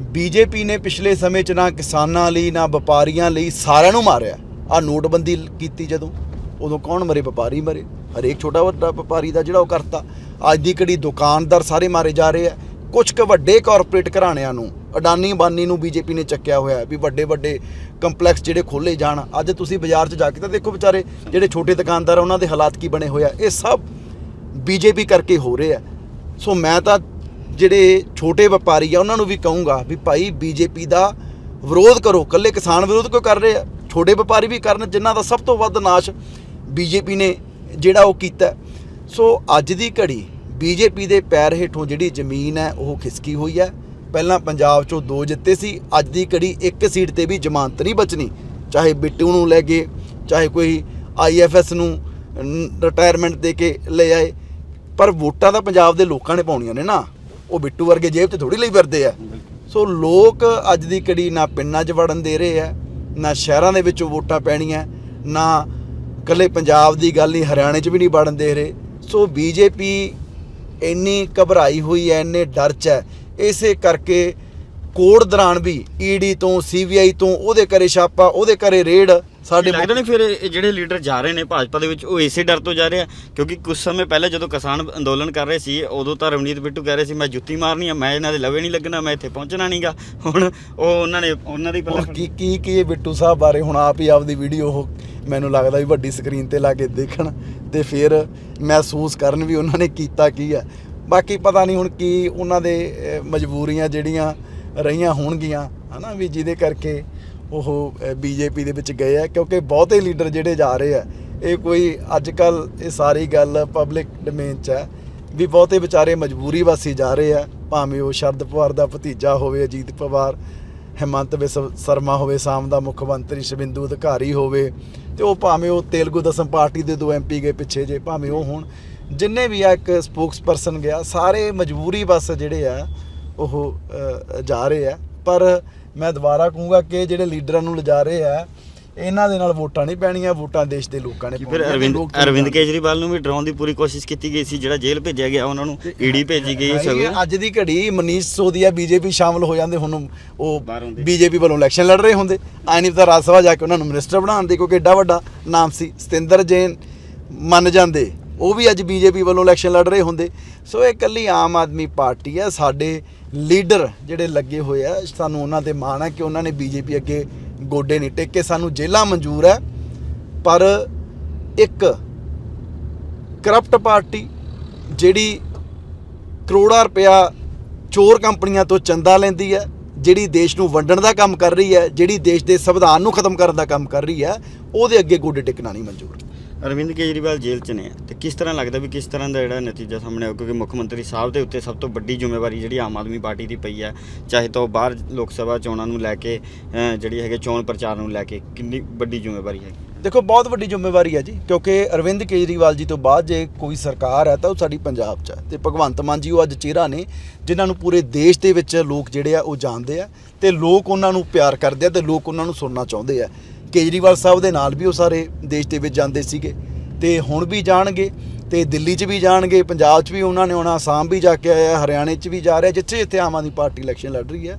Speaker 1: ਬੀਜੇਪੀ ਨੇ ਪਿਛਲੇ ਸਮੇਂ 'ਚ ਨਾ ਕਿਸਾਨਾਂ ਲਈ, ਨਾ ਵਪਾਰੀਆਂ ਲਈ ਸਾਰਿਆਂ ਨੂੰ ਮਾਰਿਆ। ਆ ਨੋਟਬੰਦੀ ਕੀਤੀ ਜਦੋਂ, ਉਦੋਂ ਕੌਣ ਮਰੇ? ਵਪਾਰੀ ਮਰੇ। ਹਰੇਕ ਛੋਟਾ ਵੱਡਾ ਵਪਾਰੀ ਦਾ ਜਿਹੜਾ ਉਹ ਕਰਤਾ। ਅੱਜ ਦੀ ਘੜੀ ਦੁਕਾਨਦਾਰ ਸਾਰੇ ਮਾਰੇ ਜਾ ਰਹੇ ਆ। ਕੁਝ ਕੁ ਵੱਡੇ ਕਾਰਪੋਰੇਟ ਘਰਾਣਿਆਂ ਨੂੰ, ਅਡਾਨੀ ਬਾਨੀ ਨੂੰ ਬੀਜੇਪੀ ਨੇ ਚੱਕਿਆ ਹੋਇਆ ਵੀ ਵੱਡੇ ਵੱਡੇ ਕੰਪਲੈਕਸ ਜਿਹੜੇ ਖੋਲੇ ਜਾਣ। ਅੱਜ ਤੁਸੀਂ ਬਾਜ਼ਾਰ 'ਚ ਜਾ ਕੇ ਤਾਂ ਦੇਖੋ ਵਿਚਾਰੇ, ਜਿਹੜੇ ਛੋਟੇ ਦੁਕਾਨਦਾਰ ਆ, ਉਹਨਾਂ ਦੇ ਹਾਲਾਤ ਕੀ ਬਣੇ ਹੋਏ ਆ। ਇਹ ਸਭ ਬੀਜੇਪੀ ਕਰਕੇ ਹੋ ਰਹੇ ਆ। ਸੋ ਮੈਂ ਤਾਂ ਜਿਹੜੇ ਛੋਟੇ ਵਪਾਰੀ ਆ, ਉਹਨਾਂ ਨੂੰ ਵੀ ਕਹੂੰਗਾ ਵੀ ਭਾਈ ਬੀਜੇਪੀ ਦਾ ਵਿਰੋਧ ਕਰੋ। ਕੱਲੇ ਕਿਸਾਨ ਵਿਰੋਧ ਕਿਉਂ ਕਰ ਰਹੇ ਆ? ਛੋਟੇ ਵਪਾਰੀ ਵੀ ਕਰਨ, ਜਿਨ੍ਹਾਂ ਦਾ ਸਭ ਤੋਂ ਵੱਧ ਨਾਸ਼ ਬੀਜੇਪੀ ਨੇ ਜਿਹੜਾ ਉਹ ਕੀਤਾ। ਸੋ ਅੱਜ ਦੀ ਘੜੀ ਬੀਜੇਪੀ ਦੇ ਪੈਰ ਹੇਠੋਂ ਜਿਹੜੀ ਜ਼ਮੀਨ ਹੈ, ਉਹ ਖਿਸਕੀ ਹੋਈ ਹੈ। ਪਹਿਲਾਂ ਪੰਜਾਬ ਚੋਂ ਦੋ ਜਿੱਤੇ ਸੀ, ਅੱਜ ਦੀ ਘੜੀ ਇੱਕ ਸੀਟ ਤੇ ਵੀ ਜ਼ਮਾਨਤ ਨਹੀਂ ਬਚਣੀ। ਚਾਹੇ ਬਿੱਟੂ ਨੂੰ ਲੈ ਗਏ ਚਾਹੇ ਕੋਈ ਆਈਐਫਐਸ ਨੂੰ ਰਿਟਾਇਰਮੈਂਟ ਦੇ ਕੇ ਲੈ ਆਏ। ਪਰ ਵੋਟਾਂ ਤਾਂ ਪੰਜਾਬ ਦੇ ਲੋਕਾਂ ਨੇ ਪਾਉਣੀਆਂ ਨੇ ਨਾ। ਉਹ ਬਿੱਟੂ ਵਰਗੇ ਜੇਬ 'ਚ ਥੋੜੀ ਲਈ ਫਿਰਦੇ ਆ। ਸੋ ਲੋਕ ਅੱਜ ਦੀ ਘੜੀ ਨਾ ਪਿੰਡਾਂ 'ਚ ਵੜਨ ਦੇ ਰਹੇ ਆ, ਨਾ ਸ਼ਹਿਰਾਂ ਦੇ ਵਿੱਚ ਵੋਟਾਂ ਪੈਣੀਆਂ, ਨਾ ਇਕੱਲੇ ਪੰਜਾਬ ਦੀ ਗੱਲ ਨਹੀਂ, ਹਰਿਆਣੇ 'ਚ ਵੀ ਨਹੀਂ ਵੜਨ ਦੇ ਰਹੇ। ਸੋ ਬੀਜੇਪੀ ਇੰਨੀ ਘਬਰਾਈ ਹੋਈ ਹੈ, ਇੰਨੇ ਡਰ 'ਚ ਹੈ। ਇਸੇ ਕਰਕੇ ਕੋੜ ਦੌਰਾਨ ਵੀ ਈਡੀ ਤੋਂ ਸੀਬੀਆਈ ਤੋਂ, ਉਹਦੇ ਘਰੇ ਛਾਪਾ, ਉਹਦੇ ਘਰੇ ਰੇਡ ਸਾਡੇ
Speaker 2: ਲੱਗਦਾ ਨਹੀਂ ਫਿਰ ਇਹ ਜਿਹੜੇ ਲੀਡਰ ਜਾ ਰਹੇ ਨੇ ਭਾਜਪਾ ਦੇ ਵਿੱਚ ਉਹ ਇਸੇ ਡਰ ਤੋਂ ਜਾ ਰਹੇ ਆ? ਕਿਉਂਕਿ ਕੁਝ ਸਮੇਂ ਪਹਿਲਾਂ ਜਦੋਂ ਕਿਸਾਨ ਅੰਦੋਲਨ ਕਰ ਰਹੇ ਸੀ ਉਦੋਂ ਤਾਂ ਰਵਨੀਤ ਬਿੱਟੂ ਕਹਿ ਰਹੇ ਸੀ ਮੈਂ ਜੁੱਤੀ ਮਾਰਨੀ ਆ ਮੈਂ ਇਹਨਾਂ ਦੇ ਲਵੇ ਨਹੀਂ ਲੱਗਣਾ ਮੈਂ ਇੱਥੇ ਪਹੁੰਚਣਾ ਨਹੀਂਗਾ ਹੁਣ ਉਹ ਉਹਨਾਂ ਨੇ ਉਹਨਾਂ ਦੀ
Speaker 1: ਹੁਣ ਕੀ ਕੀ ਕੀ ਇਹ ਬਿੱਟੂ ਸਾਹਿਬ ਬਾਰੇ ਹੁਣ ਆਪ ਹੀ ਆਪਦੀ ਵੀਡੀਓ ਉਹ ਮੈਨੂੰ ਲੱਗਦਾ ਵੀ ਵੱਡੀ ਸਕਰੀਨ ਤੇ ਲਾ ਕੇ ਦੇਖਣ ਤੇ ਫਿਰ ਮਹਿਸੂਸ ਕਰਨ ਵੀ ਉਹਨਾਂ ਨੇ ਕੀਤਾ ਕੀ ਹੈ ਬਾਕੀ ਪਤਾ ਨਹੀਂ ਹੁਣ ਕੀ ਉਹਨਾਂ ਦੇ ਮਜਬੂਰੀਆਂ ਜਿਹੜੀਆਂ ਰਹੀਆਂ ਹੋਣਗੀਆਂ ਹਨਾ ਵੀ ਜਿਹਦੇ ਕਰਕੇ ਉਹ ਬੀਜੇਪੀ ਦੇ ਵਿੱਚ ਗਏ ਆ, ਕਿਉਂਕਿ ਬਹੁਤੇ ਲੀਡਰ ਜਿਹੜੇ ਜਾ ਰਹੇ ਆ, ਇਹ ਕੋਈ ਅੱਜ ਕੱਲ ਇਹ ਸਾਰੀ ਗੱਲ ਪਬਲਿਕ ਡੋਮੇਨ 'ਚ ਹੈ ਵੀ ਬਹੁਤੇ ਵਿਚਾਰੇ ਮਜਬੂਰੀ ਵਾਸੀ ਜਾ ਰਹੇ ਆ, ਭਾਵੇਂ ਉਹ ਸ਼ਰਦ ਪਵਾਰ ਦਾ ਭਤੀਜਾ ਹੋਵੇ, ਅਜੀਤ ਪਵਾਰ, ਹਿਮੰਤ ਬਿਸਵ ਸ਼ਰਮਾ ਹੋਵੇ, ਸਾਮ ਦਾ ਮੁੱਖ ਮੰਤਰੀ, ਸ਼ਿਵਿੰਦੂ ਅਧਿਕਾਰੀ ਹੋਵੇ, ਤੇ ਉਹ ਭਾਵੇਂ ਉਹ ਤੇਲਗੂ ਦਸਮ ਪਾਰਟੀ ਦੇ ਦੋ ਐਮਪੀ ਗਏ ਪਿੱਛੇ ਜੇ, ਭਾਵੇਂ ਉਹ ਹੁਣ ਜਿੰਨੇ ਵੀ ਆ ਇੱਕ ਸਪੋਕਸਪਰਸਨ ਗਿਆ, ਸਾਰੇ ਮਜਬੂਰੀ ਬਸ ਜਿਹੜੇ ਆ, ਉਹ ਜਾ ਰਹੇ ਆ, ਪਰ ਮੈਂ ਦੁਬਾਰਾ ਕਹੂੰਗਾ ਕਿ ਜਿਹੜੇ ਲੀਡਰਾਂ ਨੂੰ ਲਿਜਾ ਰਹੇ ਆ ਇਹਨਾਂ ਦੇ ਨਾਲ ਵੋਟਾਂ ਨਹੀਂ ਪੈਣੀਆਂ ਵੋਟਾਂ ਦੇਸ਼ ਦੇ ਲੋਕਾਂ ਨੇ
Speaker 2: ਫਿਰ
Speaker 1: ਤੇ
Speaker 2: ਅਰਵਿੰਦ। ਅਰਵਿੰਦ ਕੇਜਰੀਵਾਲ ਨੂੰ ਵੀ ਡਰਾਉਣ ਦੀ ਪੂਰੀ ਕੋਸ਼ਿਸ਼ ਕੀਤੀ ਗਈ ਸੀ ਜਿਹੜਾ ਜੇਲ੍ਹ ਭੇਜਿਆ ਗਿਆ ਉਹਨਾਂ ਨੂੰ ਈਡੀ ਭੇਜੀ ਗਈ
Speaker 1: ਆ,
Speaker 2: ਸਭ
Speaker 1: ਅੱਜ ਦੀ ਘੜੀ ਮਨੀਸ਼ ਸੋਦੀਆ ਬੀਜੇਪੀ ਸ਼ਾਮਲ ਹੋ ਜਾਂਦੇ ਹੁਣ ਉਹ। ਬੀਜੇਪੀ ਵੱਲੋਂ ਇਲੈਕਸ਼ਨ ਲੜ ਰਹੇ ਹੁੰਦੇ। ਆਈ ਨਹੀਂ ਪਤਾ ਰਾਜ ਸਭਾ ਜਾ ਕੇ ਉਹਨਾਂ ਨੂੰ ਮਿਨਿਸਟਰ ਬਣਾਉਣ ਦੇ ਕਿਉਂਕਿ ਏਡਾ ਵੱਡਾ ਨਾਮ ਸੀ। ਸਤਿੰਦਰ ਜੈਨ ਮੰਨ ਜਾਂਦੇ ਉਹ ਵੀ ਅੱਜ ਬੀਜੇਪੀ ਵੱਲੋਂ ਇਲੈਕਸ਼ਨ ਲੜ ਰਹੇ ਹੁੰਦੇ। ਸੋ ਇਹ ਇਕੱਲੀ ਆਮ ਆਦਮੀ ਪਾਰਟੀ ਹੈ ਸਾਡੇ ਲੀਡਰ ਜਿਹੜੇ ਲੱਗੇ ਹੋਏ ਆ, ਸਾਨੂੰ ਉਹਨਾਂ ਤੇ ਮਾਣ ਹੈ ਕਿ ਉਹਨਾਂ ਨੇ ਬੀਜੇਪੀ ਅੱਗੇ ਗੋਡੇ ਨਹੀਂ ਟੇਕੇ, ਸਾਨੂੰ ਜੇਲਾਂ ਮਨਜ਼ੂਰ ਹੈ। ਪਰ ਇੱਕ ਕਰਪਟ ਪਾਰਟੀ ਜਿਹੜੀ ਕਰੋੜਾਂ ਰੁਪਇਆ ਚੋਰ ਕੰਪਨੀਆਂ ਤੋਂ ਚੰਦਾ ਲੈਂਦੀ ਹੈ, ਜਿਹੜੀ ਦੇਸ਼ ਨੂੰ ਵੰਡਣ ਦਾ ਕੰਮ ਕਰ ਰਹੀ ਹੈ, ਜਿਹੜੀ ਦੇਸ਼ ਦੇ ਸੰਵਿਧਾਨ ਨੂੰ ਖਤਮ ਕਰਨ ਦਾ ਕੰਮ ਕਰ ਰਹੀ ਹੈ, ਉਹਦੇ ਅੱਗੇ ਗੋਡੇ ਟੇਕਣਾ ਨਹੀਂ ਮਨਜ਼ੂਰ।
Speaker 2: ਅਰਵਿੰਦ ਕੇਜਰੀਵਾਲ ਜੇਲ੍ਹ 'ਚ ਨੇ। ਤੇ ਕਿਸ ਤਰ੍ਹਾਂ ਲੱਗਦਾ ਵੀ ਕਿਸ ਤਰ੍ਹਾਂ ਦਾ ਜਿਹੜਾ ਨਤੀਜਾ ਸਾਹਮਣੇ ਆਉ ਕਿਉਂਕਿ ਮੁੱਖ ਮੰਤਰੀ ਸਾਹਿਬ ਦੇ ਉੱਤੇ ਸਭ ਤੋਂ ਵੱਡੀ ਜ਼ਿੰਮੇਵਾਰੀ ਜਿਹੜੀ ਆਮ ਆਦਮੀ ਪਾਰਟੀ ਦੀ ਪਈ ਹੈ, ਚਾਹੇ ਤਾਂ ਉਹ ਬਾਹਰ ਲੋਕ ਸਭਾ ਚੋਣਾਂ ਨੂੰ ਲੈ ਕੇ ਜਿਹੜੀ ਹੈਗੇ ਚੋਣ ਪ੍ਰਚਾਰ ਨੂੰ ਲੈ ਕੇ ਕਿੰਨੀ ਵੱਡੀ ਜ਼ਿੰਮੇਵਾਰੀ ਹੈ?
Speaker 1: ਦੇਖੋ, ਬਹੁਤ ਵੱਡੀ ਜ਼ਿੰਮੇਵਾਰੀ ਹੈ ਜੀ, ਕਿਉਂਕਿ ਅਰਵਿੰਦ ਕੇਜਰੀਵਾਲ ਜੀ ਤੋਂ ਬਾਅਦ ਜੇ ਕੋਈ ਸਰਕਾਰ ਹੈ ਤਾਂ ਉਹ ਸਾਡੀ ਪੰਜਾਬ 'ਚ ਹੈ। ਤੇ ਭਗਵੰਤ ਮਾਨ ਜੀ ਉਹ ਅੱਜ ਚਿਹਰਾ ਨੇ, ਜਿਨ੍ਹਾਂ ਨੂੰ ਪੂਰੇ ਦੇਸ਼ ਦੇ ਵਿੱਚ ਲੋਕ ਜਿਹੜੇ ਆ ਉਹ ਜਾਣਦੇ ਆ, ਤੇ ਲੋਕ ਉਹਨਾਂ ਨੂੰ ਪਿਆਰ ਕਰਦੇ ਆ ਤੇ ਲੋਕ ਉਹਨਾਂ ਨੂੰ ਸੁਣਨਾ ਚਾਹੁੰਦੇ ਆ। ਕੇਜਰੀਵਾਲ ਸਾਹਿਬ ਦੇ ਨਾਲ ਵੀ ਉਹ ਸਾਰੇ ਦੇਸ਼ ਦੇ ਵਿੱਚ ਜਾਂਦੇ ਸੀਗੇ ਤੇ ਹੁਣ ਵੀ ਜਾਣਗੇ ਤੇ ਦਿੱਲੀ 'ਚ ਵੀ ਜਾਣਗੇ ਪੰਜਾਬ 'ਚ ਵੀ ਉਹਨਾਂ ਨੇ ਆਉਣਾ ਆਸਾਮ ਵੀ ਜਾ ਕੇ ਆਇਆ ਹਰਿਆਣੇ 'ਚ ਵੀ ਜਾ ਰਿਹਾ ਜਿੱਥੇ ਜਿੱਥੇ ਆਮ ਆਦਮੀ ਪਾਰਟੀ ਇਲੈਕਸ਼ਨ ਲੜ ਰਹੀ ਹੈ।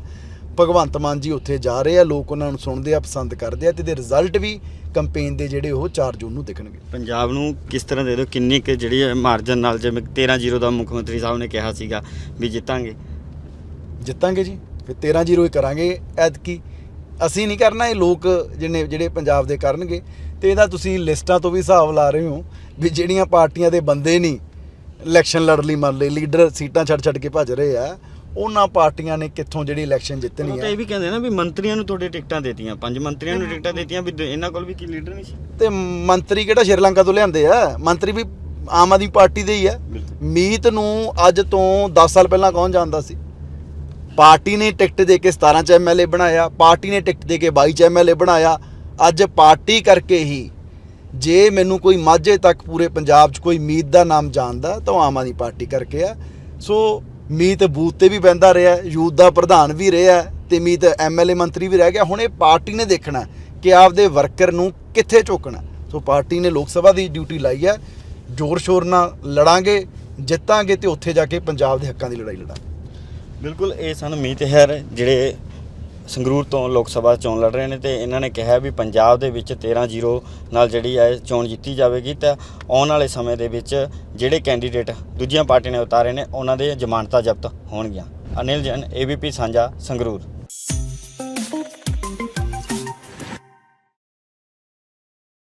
Speaker 1: ਭਗਵੰਤ ਮਾਨ ਜੀ ਉੱਥੇ ਜਾ ਰਹੇ ਆ ਲੋਕ ਉਹਨਾਂ ਨੂੰ ਸੁਣਦੇ ਆ ਪਸੰਦ ਕਰਦੇ ਆ ਤੇ ਦੇ ਰਿਜ਼ਲਟ ਵੀ ਕੰਪੇਨ ਦੇ ਜਿਹੜੇ ਉਹ 4 ਜੂਨ ਨੂੰ ਦਿਖਣਗੇ।
Speaker 2: ਪੰਜਾਬ ਨੂੰ ਕਿਸ ਤਰ੍ਹਾਂ ਦੇ ਦਿਓ? ਕਿੰਨੀ ਕੁ ਜਿਹੜੀ ਮਾਰਜਨ ਨਾਲ ਜਿਵੇਂ 13-0 ਦਾ ਮੁੱਖ ਮੰਤਰੀ ਸਾਹਿਬ ਨੇ ਕਿਹਾ ਸੀਗਾ ਵੀ ਜਿੱਤਾਂਗੇ।
Speaker 1: ਜਿੱਤਾਂਗੇ ਜੀ ਫਿਰ 13 ਜ਼ੀਰੋ ਹੀ ਕਰਾਂਗੇ ਐਤਕੀ। ਅਸੀਂ ਨਹੀਂ ਕਰਨਾ ਇਹ ਲੋਕ ਜਿਹਨੇ ਜਿਹੜੇ ਪੰਜਾਬ ਦੇ ਕਰਨਗੇ। ਤੇ ਇਹਦਾ ਤੁਸੀਂ ਲਿਸਟਾਂ ਤੋਂ ਵੀ ਹਿਸਾਬ ਲਾ ਰਹੇ ਹੋ ਵੀ ਜਿਹੜੀਆਂ ਪਾਰਟੀਆਂ ਦੇ ਬੰਦੇ ਨਹੀਂ ਇਲੈਕਸ਼ਨ ਲੜ ਲਈ ਮੰਨ ਲਈ ਲੀਡਰ ਸੀਟਾਂ ਛੱਡ ਛੱਡ ਕੇ ਭੱਜ ਰਹੇ ਆ ਉਹਨਾਂ ਪਾਰਟੀਆਂ ਨੇ ਕਿੱਥੋਂ ਜਿਹੜੀ ਇਲੈਕਸ਼ਨ ਜਿੱਤਣੀ
Speaker 2: ਤਾਂ
Speaker 1: ਆ?
Speaker 2: ਇਹ ਵੀ ਕਹਿੰਦੇ ਨਾ ਵੀ ਮੰਤਰੀਆਂ ਨੂੰ ਤੁਹਾਡੇ ਟਿਕਟਾਂ ਦੇਤੀਆਂ ਪੰਜ ਮੰਤਰੀਆਂ ਨੂੰ ਟਿਕਟਾਂ ਦੇਤੀਆਂ ਵੀ ਇਹਨਾਂ ਕੋਲ ਵੀ ਕੀ ਲੀਡਰ ਨਹੀਂ ਸੀ?
Speaker 1: ਤੇ ਮੰਤਰੀ ਕਿਹੜਾ ਸ਼੍ਰੀਲੰਕਾ ਤੋਂ ਲਿਆਂਦੇ ਆ? ਮੰਤਰੀ ਵੀ ਆਮ ਆਦਮੀ ਪਾਰਟੀ ਦੇ ਹੀ ਆ। ਮੀਤ ਨੂੰ ਅੱਜ ਤੋਂ 10 ਸਾਲ ਪਹਿਲਾਂ ਕੌਣ ਜਾਣਦਾ ਸੀ? ਪਾਰਟੀ ਨੇ ਟਿਕਟ ਦੇ ਕੇ 17 ਚ ਐਮਐਲਏ ਬਣਾਇਆ, ਪਾਰਟੀ ਨੇ ਟਿਕਟ ਦੇ ਕੇ 22 ਚ ਐਮਐਲਏ ਬਣਾਇਆ। ਅੱਜ ਪਾਰਟੀ ਕਰਕੇ ਹੀ ਜੇ ਮੈਨੂੰ ਕੋਈ ਮਾਝੇ ਤੱਕ ਪੂਰੇ ਪੰਜਾਬ 'ਚ ਕੋਈ ਮੀਤ ਦਾ ਨਾਮ ਜਾਣਦਾ, ਤਾਂ ਉਹ ਆਮ ਆਦਮੀ ਪਾਰਟੀ ਕਰਕੇ ਆ। ਸੋ ਮੀਤ ਬੂਥ ਤੇ ਵੀ ਬਹਿੰਦਾ ਰਿਹਾ, ਯੂਥ ਦਾ ਪ੍ਰਧਾਨ ਵੀ ਰਿਹਾ ਤੇ ਮੀਤ ਐਮਐਲਏ ਮੰਤਰੀ ਵੀ ਰਹਿ ਗਿਆ। ਹੁਣ ਇਹ ਪਾਰਟੀ ਨੇ ਦੇਖਣਾ ਕਿ ਆਪਦੇ ਵਰਕਰ ਨੂੰ ਕਿੱਥੇ ਝੋਕਣਾ ਸੋ ਪਾਰਟੀ ਨੇ ਲੋਕ ਸਭਾ ਦੀ ਡਿਊਟੀ ਲਾਈ ਹੈ। ਜ਼ੋਰ ਸ਼ੋਰ ਨਾਲ ਲੜਾਂਗੇ, ਜਿੱਤਾਂਗੇ ਤੇ ਉੱਥੇ ਜਾ ਕੇ ਪੰਜਾਬ ਦੇ ਹੱਕਾਂ ਦੀ ਲੜਾਈ ਲੜਾਂਗੇ।
Speaker 2: ਬਿਲਕੁਲ, ਇਹ ਸਨ ਮੀਤ ਹੈਰ ਜਿਹੜੇ ਸੰਗਰੂਰ ਤੋਂ ਲੋਕ ਸਭਾ ਚੋਣ ਲੜ ਰਹੇ ਨੇ ਤੇ ਇਹਨਾਂ ਨੇ ਕਿਹਾ ਵੀ ਪੰਜਾਬ ਦੇ ਵਿੱਚ 13-0 ਨਾਲ ਜਿਹੜੀ ਹੈ ਚੋਣ ਜਿੱਤੀ ਜਾਵੇਗੀ ਤਾਂ ਆਉਣ ਵਾਲੇ ਸਮੇਂ ਦੇ ਵਿੱਚ ਜਿਹੜੇ ਕੈਂਡੀਡੇਟ ਦੂਜੀਆਂ ਪਾਰਟੀਆਂ ਨੇ ਉਤਾਰੇ ਨੇ, ਉਹਨਾਂ ਦੇ ਜ਼ਮਾਨਤਾਂ ਜ਼ਬਤ ਹੋਣਗੀਆਂ। ਅਨਿਲ ਜੈਨ ਏਬੀਪੀ ਸਾਂਝਾ ਸੰਗਰੂਰ।